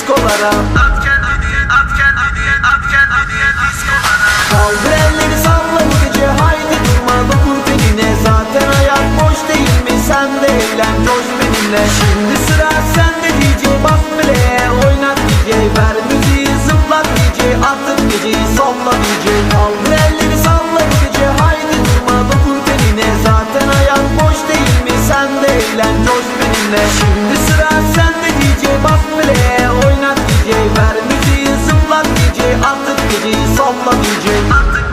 diskolara. At kendini, at kendini, at kendini diskolara. Kaldır elleri salla bu haydi durma dokun teline Zaten hayat boş değil mi? Sen de eğlen coş benimle. Şimdi sıra sende DJ bas bile. Oynat DJ Ver müziği zıplat DJ atın geceyi salla DJ Kaldır elleri salla bu haydi durma dokun teline Zaten hayat boş değil mi? Sen de eğlen coş benimle. Şimdi sıra Bizi sallamayacak.